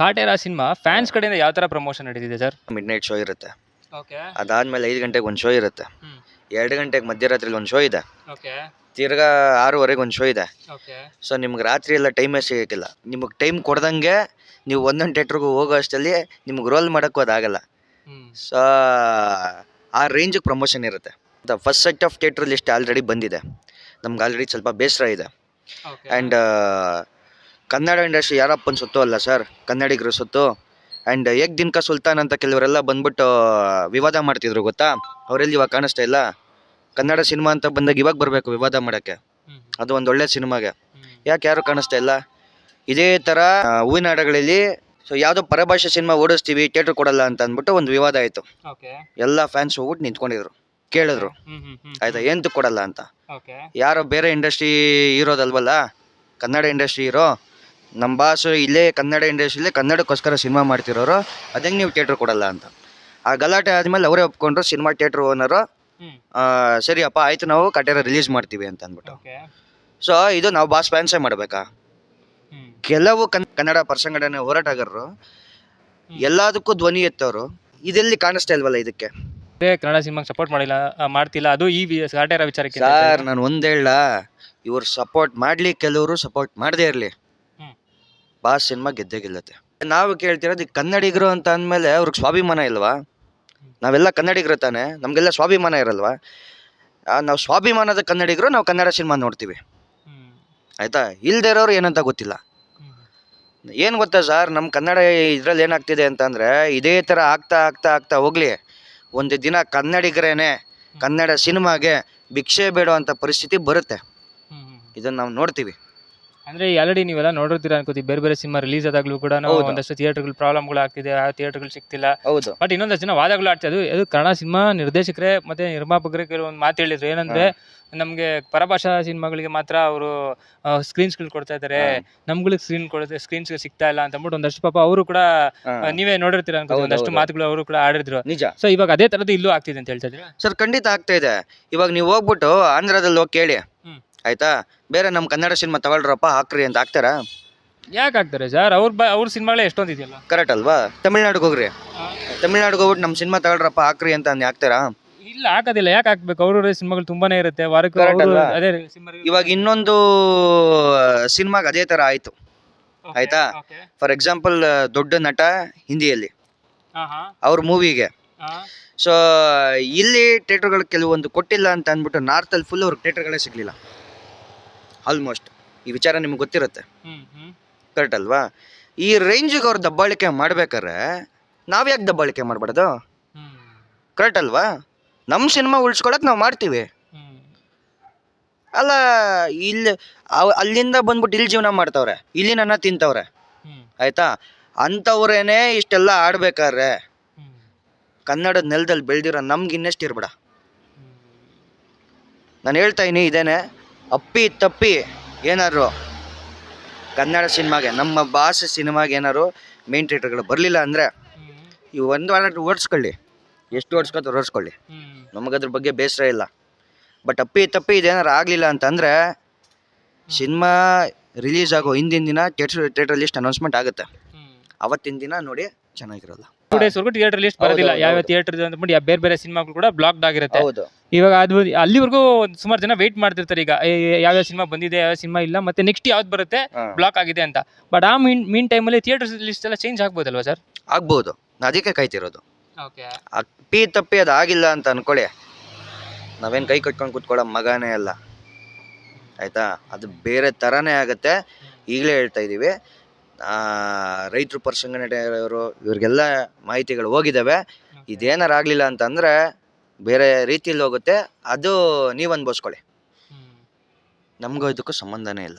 Kaatera cinema fans ಕಡೆಯಿಂದ ಯಾವ ತರ ಪ್ರಮೋಷನ್ ನಡೀತಿದೆ ಸರ್ ಮಿಡ್ ನೈಟ್ ಶೋ ಇರುತ್ತೆ. ಓಕೆ ಅದಾದ್ಮೇಲೆ ಐದು ಗಂಟೆಗೆ ಒಂದು ಶೋ ಇರುತ್ತೆ. ಎರಡು ಗಂಟೆಗೆ ಮಧ್ಯರಾತ್ರಿಲಿ ಒಂದು ಶೋ ಇದೆ. ಓಕೆ ತಿರ್ಗಾ ಆರೂವರೆಗೆ ಒಂದು ಶೋ ಇದೆ. ಓಕೆ ಸೊ ನಿಮ್ಗೆ ರಾತ್ರಿ ಎಲ್ಲ ಟೈಮೇ ಸಿಗೋಕ್ಕಿಲ್ಲ. ನಿಮಗೆ ಟೈಮ್ ಕೊಡ್ದಂಗೆ ನೀವು ಒಂದೊಂದು ಥಿಯೇಟ್ರಿಗೂ ಹೋಗೋ ಅಷ್ಟಲ್ಲಿ ನಿಮ್ಗೆ ರೋಲ್ ಮಾಡೋಕ್ಕೂ ಅದಾಗಲ್ಲ ಸೊ ಆ ರೇಂಜಿಗೆ ಪ್ರಮೋಷನ್ ಇರುತ್ತೆ. The first set of theatre list already ಬಂದಿದೆ. ನಮ್ಗೆ ಆಲ್ರೆಡಿ ಸ್ವಲ್ಪ ಬೇಸರ ಇದೆ. ಆ್ಯಂಡ್ ಕನ್ನಡ ಇಂಡಸ್ಟ್ರಿ ಯಾರಪ್ಪನ ಸೊತ್ತು ಅಲ್ಲ ಸರ್ ಕನ್ನಡಿಗರ ಸೊತ್ತು. ಆ್ಯಂಡ್ ಏಕ್ ದಿನಕ ಸುಲ್ತಾನ್ ಅಂತ ಕೆಲವರೆಲ್ಲ ಬಂದ್ಬಿಟ್ಟು ವಿವಾದ ಮಾಡ್ತಿದ್ರು ಗೊತ್ತಾ? ಅವರೆಲ್ಲಿ ಇವಾಗ ಕಾಣಿಸ್ತಾ ಇಲ್ಲ? ಕನ್ನಡ ಸಿನಿಮಾ ಅಂತ ಬಂದಾಗ ಇವಾಗ ಬರಬೇಕು ವಿವಾದ ಮಾಡೋಕ್ಕೆ. ಅದು ಒಂದು ಒಳ್ಳೆ ಸಿನಿಮಾಗೆ. ಯಾಕೆ ಯಾರು ಕಾಣಿಸ್ತಾ ಇಲ್ಲ? ಇದೇ ಥರ ಹೂವಿನ ಹಾಡಗಳಲ್ಲಿ ಸೊ ಯಾವುದೋ ಪರಭಾಷೆ ಸಿನಿಮಾ ಓಡಿಸ್ತೀವಿ ಥಿಯೇಟ್ರ್ ಕೊಡಲ್ಲ ಅಂತ ಅಂದ್ಬಿಟ್ಟು ಒಂದು ವಿವಾದ ಆಯಿತು. ಎಲ್ಲ ಫ್ಯಾನ್ಸ್ ಹೋಗ್ಬಿಟ್ಟು ನಿಂತ್ಕೊಂಡಿದ್ರು. ಕೇಳಿದ್ರು. ಆಯ್ತಾ? ಏನಂತ ಕೊಡಲ್ಲ ಅಂತ. ಯಾರೋ ಬೇರೆ ಇಂಡಸ್ಟ್ರಿ ಇರೋದಲ್ವಲ್ಲ? ಕನ್ನಡ ಇಂಡಸ್ಟ್ರಿ ಇರೋ ನಮ್ಮ ಬಾಸು ಇಲ್ಲೇ ಕನ್ನಡ ಇಂಡಸ್ಟ್ರಿಲೇ ಕನ್ನಡಕ್ಕೋಸ್ಕರ ಸಿನಿಮಾ ಮಾಡ್ತಿರೋರು ಅದಂಗೆ ನೀವು ಥಿಯೇಟ್ರ್ ಕೊಡಲ್ಲ ಅಂತ. ಆ ಗಲಾಟೆ ಆದಮೇಲೆ ಅವರೇ ಒಪ್ಕೊಂಡ್ರು ಸಿನಿಮಾ ಥಿಯೇಟ್ರ್ ಓನರು ಸರಿಯಪ್ಪ ಸರಿ ಅಪ್ಪ ಆಯ್ತು ನಾವು ಕಟೇರ ರಿಲೀಸ್ ಮಾಡ್ತೀವಿ ಅಂತ ಅಂದ್ಬಿಟ್ಟು. ಸೊ ಇದು ನಾವು ಬಾಸ್ ಫ್ಯಾನ್ಸೇ ಮಾಡಬೇಕಾ? ಕೆಲವು ಕನ್ ಕನ್ನಡ ಪರ್ಸಂಗಡನೆ ಹೋರಾಟಗಾರರು ಎಲ್ಲದಕ್ಕೂ ಧ್ವನಿ ಎತ್ತವರು. ಇದೆಲ್ಲಿ ಕಾಣಿಸ್ತಾ ಇಲ್ವಲ್ಲ ಇದಕ್ಕೆ? ಕನ್ನಡ ಸಿನಿಮಾಗೆ ಸಪೋರ್ಟ್ ಮಾಡಿಲ್ಲ ಮಾಡ್ತಿಲ್ಲ. ಅದು ಈ ವಿಚಾರಕ್ಕೆ ಸರ್ ನಾನು ಒಂದ್ ಹೇಳ ಇವ್ರು ಸಪೋರ್ಟ್ ಮಾಡಲಿ ಕೆಲವರು ಸಪೋರ್ಟ್ ಮಾಡದೇ ಇರಲಿ. ಬಾಸ್ ಸಿನಿಮಾ ಗೆದ್ದೇ ಗೆಲ್ಲತ್ತೆ ನಾವು ಕೇಳ್ತಿರೋದು ಕನ್ನಡಿಗರು ಅಂತ ಅಂದಮೇಲೆ ಅವ್ರಿಗೆ ಸ್ವಾಭಿಮಾನ ಇಲ್ವಾ? ನಾವೆಲ್ಲ ಕನ್ನಡಿಗರು ತಾನೆ, ನಮಗೆಲ್ಲ ಸ್ವಾಭಿಮಾನ ಇರಲ್ವಾ? ನಾವು ಸ್ವಾಭಿಮಾನದ ಕನ್ನಡಿಗರು, ನಾವು ಕನ್ನಡ ಸಿನಿಮಾ ನೋಡ್ತೀವಿ. ಆಯಿತಾ? ಇಲ್ಲದೆ ಇರೋರು ಏನಂತ ಗೊತ್ತಿಲ್ಲ. ಏನು ಗೊತ್ತಾ ಸರ್ ನಮ್ಮ ಕನ್ನಡ ಇದ್ರಲ್ಲಿ ಏನಾಗ್ತಿದೆ ಅಂತಂದರೆ, ಇದೇ ಥರ ಆಗ್ತಾ ಆಗ್ತಾ ಆಗ್ತಾ ಹೋಗ್ಲಿ. ಒಂದು ದಿನ ಕನ್ನಡಿಗರೇನೆ, ಕನ್ನಡ ಸಿನಿಮಾಗೆ ಭಿಕ್ಷೆ ಬೇಡುವಂಥ ಪರಿಸ್ಥಿತಿ ಬರುತ್ತೆ. ಇದನ್ನು ನಾವು ನೋಡ್ತೀವಿ. ಅಂದ್ರೆ ಆಲ್ರೆಡಿ ನೀವೆಲ್ಲ ನೋಡಿರ್ತೀರಾ ಅನ್ಕೋತಿ ಬೇರೆ ಬೇರೆ ಸಿನಿಮಾ ರಿಲೀಸ್ ಆದಾಗ್ಲೂ ಕೂಡ ಹೌದು. ಒಂದಷ್ಟು ಥಿಯೇಟರ್ಗಳು ಪ್ರಾಬ್ಲಮ್ಗಳು ಆಗ್ತಿದೆ ಆ ಥಿಯೇಟರ್ಗಳು ಸಿಗ್ತಿಲ್ಲ. ಹೌದು. ಬಟ್ ಇನ್ನೊಂದಷ್ಟು ಜನ ವಾದಗಳು ಆಡ್ತಾ ಅದು ಕನ್ನಡ ಸಿನಿಮಾ ನಿರ್ದೇಶಕರೇ ಮತ್ತೆ ನಿರ್ಮಾಪಕರೇ ಕೆಲವೊಂದು ಮಾತು ಹೇಳಿದ್ರು. ಏನಂದ್ರೆ ನಮ್ಗೆ ಪರಭಾಷಾ ಸಿನಿಮಾಗಳಿಗೆ ಮಾತ್ರ ಅವರು ಸ್ಕ್ರೀನ್ಸ್ಗಳು ಕೊಡ್ತಾ ಇದ್ದಾರೆ ನಮ್ಗಳಿಗೆ ಸ್ಕ್ರೀನ್ ಕೊಡುತ್ತೆ ಸ್ಕ್ರೀನ್ಸ್ ಸಿಗ್ತಾ ಇಲ್ಲ ಅಂತ ಅಂದ್ಬಿಟ್ಟು ಒಂದಷ್ಟು ಪಾಪ ಅವರು ಕೂಡ ಹಾ. ಆ, ನೀವೇ ನೋಡಿರ್ತೀರ ಹೌದು, ಒಂದಷ್ಟು ಹೌದು. ಮಾತುಗಳು ಅವರು ಕೂಡ ಆಡಿದ್ರು. ನಿಜ. ಸೊ ಇವಾಗ ಅದೇ ತರದ್ದು ಇಲ್ಲೂ ಆಗ್ತಿದೆ ಅಂತ ಹೇಳ್ತಾ ಇದ್ರೆ ಸರ್ ಖಂಡಿತ ಆಗ್ತಾ ಇದೆ. ಇವಾಗ ನೀವು ಹೋಗ್ಬಿಟ್ಟು ಆಂಧ್ರದಲ್ಲಿ ಹೋಗಿ ಕೇಳಿ. ಹ್ಮ್. ಆಯ್ತಾ? ಬೇರೆ ನಮ್ಮ ಕನ್ನಡ ಸಿನಿಮಾ ತಗೊಳ್ರಪ್ಪ ಹಾಕ್ರಿ ಅಂತ ಹಾಕ್ತಾರಾ? ಯಾಕೆ ಹಾಕ್ತಾರೆ ಸರ್? ಅವ್ರ ಬ ಅವ್ರ ಸಿನಿಮಾಗಳೇ ಎಷ್ಟೊಂದು ಇದೆಯಲ್ಲ ಕರೆಕ್ಟ್ ಅಲ್ವಾ? ತಮಿಳ್ನಾಡಿಗೆ ಹೋಗ್ರಿ. ತಮಿಳ್ನಾಡಿಗೆ ಹೋಗ್ಬಿಟ್ಟು ನಮ್ಮ ಸಿನಿಮಾ ತಗೊಳ್ರಪ್ಪ ಹಾಕ್ರಿ ಅಂತ ಅಂದ್ ಹಾಕ್ತಾರಾ? ಇಲ್ಲ ಹಾಕೋದಿಲ್ಲ. ಯಾಕೆ ಹಾಕ್ಬೇಕು? ಅವ್ರ ಸಿನಿಮಾಗಳು ತುಂಬಾನೇ ಇರುತ್ತೆ. ವಾರಕ್ಕೆ Correct ಅವ್ರು ಅಲ್ವಾ? ಅದೇ ಇವಾಗ ಇನ್ನೊಂದು ಸಿನಿಮಾಗೆ ಅದೇ ಥರ ಆಯಿತು. ಆಯ್ತಾ? ಫಾರ್ ಎಕ್ಸಾಂಪಲ್ ದೊಡ್ಡ ನಟ ಹಿಂದಿಯಲ್ಲಿ. ಅವ್ರ ಮೂವಿಗೆ. ಸೊ ಇಲ್ಲಿ ಥಿಯೇಟರ್ಗಳು ಕೆಲವೊಂದು ಕೊಟ್ಟಿಲ್ಲ ಅಂತ ಅಂದ್ಬಿಟ್ಟು ನಾರ್ತಲ್ಲಿ ಫುಲ್ ಅವ್ರಿಗೆ ಥಿಯೇಟರ್ಗಳೇ ಸಿಗಲಿಲ್ಲ. ಆಲ್ಮೋಸ್ಟ್ ಈ ವಿಚಾರ ನಿಮ್ಗೆ ಗೊತ್ತಿರುತ್ತೆ. ಕರೆಕ್ಟ್ ಅಲ್ವಾ? ಈ ರೇಂಜಿಗೆ ಅವ್ರು ದಬ್ಬಾಳಿಕೆ ಮಾಡ್ಬೇಕಾದ್ರೆ ನಾವು ಯಾಕೆ ದಬ್ಬಾಳಿಕೆ ಮಾಡಬಾರ್ದು? ಕರೆಕ್ಟ್ ಅಲ್ವಾ? ನಮ್ಮ ಸಿನಿಮಾ ಉಳ್ಸ್ಕೊಳಕ್ ನಾವು ಮಾಡ್ತೀವಿ. ಅಲ್ಲ ಇಲ್ಲಿ ಅಲ್ಲಿಂದ ಬಂದ್ಬಿಟ್ಟು ಇಲ್ಲಿ ಜೀವನ ಮಾಡ್ತವ್ರೆ. ಇಲ್ಲಿ ನನ್ನ ತಿಂತವ್ರೆ. ಆಯ್ತಾ? ಅಂಥವ್ರೇನೆ ಇಷ್ಟೆಲ್ಲ ಆಡ್ಬೇಕಾದ್ರೆ ಕನ್ನಡದ ನೆಲದಲ್ಲಿ ಬೆಳೆದಿರೋ ನಮ್ಗೆ ಇನ್ನೆಷ್ಟು ಇರ್ಬೇಡ. ನಾನು ಹೇಳ್ತಾ ಇದೀನಿ ಇದೇನೆ. ಅಪ್ಪಿ ತಪ್ಪಿ ಏನಾದ್ರು ಕನ್ನಡ ಸಿನಿಮಾಗೆ ನಮ್ಮ ಭಾಷೆ ಸಿನಿಮಾಗೆ ಏನಾದ್ರು ಮೇನ್ ಥಿಯೇಟರ್ಗಳು ಬರಲಿಲ್ಲ ಅಂದರೆ ಈ ಒಂದು ವಾರ ಓಡಿಸ್ಕೊಳ್ಳಿ. ಎಷ್ಟು ಓಡಿಸ್ಕೊತಾರೆ ಓಡಿಸ್ಕೊಳ್ಳಿ. ನಮಗದ್ರ ಬಗ್ಗೆ ಬೇಸರ ಇಲ್ಲ. ಬಟ್ ಅಪ್ಪಿ ತಪ್ಪಿ ಇದೇನಾರು ಆಗಲಿಲ್ಲ ಅಂತಂದರೆ ಸಿನಿಮಾ ರಿಲೀಸ್ ಆಗೋ ಹಿಂದಿನ ದಿನ ಥಿಯೇಟರ್ ಥಿಯೇಟರ್ ಲಿಸ್ಟ್ ಅನೌನ್ಸ್ಮೆಂಟ್ ಆಗುತ್ತೆ. ಅವತ್ತಿನ ದಿನ ನೋಡಿ ಚೆನ್ನಾಗಿರಲ್ಲ. ಟೂ ಡೇಸ್ ವರ್ಗು ಥಿಯೇಟರ್ ಲಿಸ್ಟ್ ಬರೋದಿಲ್ಲ. ಹೌದು, ಯಾವ ಹೌದು. ಥಿಯೇಟರ್ ಅಂದ್ಬಿಟ್ಟು ಯಾ- ಬೇರೆ ಬೇರೆ ಸಿನಿಮಾಗಳು ಕೂಡ ಬ್ಲಾಕ್ಡ್ ಆಗಿರುತ್ತೆ. ಹೌದು. ಇವಾಗ ಅದು ಅಲ್ಲಿವರೆಗೂ ಸುಮಾರು ಜನ ವೆಯ್ಟ್ ಮಾಡ್ತಿರ್ತಾರೆ ಈಗ. ಯಾವ ಏ, ಯಾವ್ಯಾವ ಸಿನಿಮಾ ಬಂದಿದೆ ಯಾವ ಸಿನಿಮಾ ಇಲ್ಲ ಮತ್ತೆ ನೆಕ್ಸ್ಟ್ ಯಾವ್ದು ಬರುತ್ತೆ ಹಾ. ಬ್ಲಾಕ್ ಆಗಿದೆ ಅಂತ. ಬಟ್ ಆ ಮೀನ್ ಮೀನ್ ಟೈಮಲ್ಲಿ ಥಿಯೇಟರ್ ಲಿಸ್ಟ್ ಎಲ್ಲ ಚೇಂಜ್ ಆಗ್ಬೋದಲ್ವಾ ಸರ್ ಆಗ್ಬೋದು. ಅದಕ್ಕೆ ಕಾಯ್ತಿರೋದು ಓಕೆ ಅಪ್ಪಿ ತಪ್ಪಿ ಅದು ಆಗಿಲ್ಲ ಅಂತ ಅನ್ಕೊಳ್ಳಿ. ನಾವೇನು ಕೈ ಕಟ್ಕೊಂಡು ಕೂತ್ಕೊಳ್ಳೋ ಮಗನೇ ಅಲ್ಲ. ಆಯ್ತಾ? ಅದು ಬೇರೆ ಥರನೇ ಆಗುತ್ತೆ. ಈಗಲೇ ಹೇಳ್ತಾ ಇದ್ದೀವಿ ರೈತರು ಪರ್ಸಂಘಟನೆಯವರು ಇವ್ರಿಗೆಲ್ಲ ಮಾಹಿತಿಗಳು ಹೋಗಿದ್ದಾವೆ ಇದೇನಾರು ಆಗಲಿಲ್ಲ ಅಂತಂದರೆ ಬೇರೆ ರೀತಿಯಲ್ಲಿ ಹೋಗುತ್ತೆ. ಅದು ನೀವು ಅನ್ಭವಿಸ್ಕೊಳ್ಳಿ. ನಮಗೂ ಇದಕ್ಕೂ ಸಂಬಂಧನೇ ಇಲ್ಲ.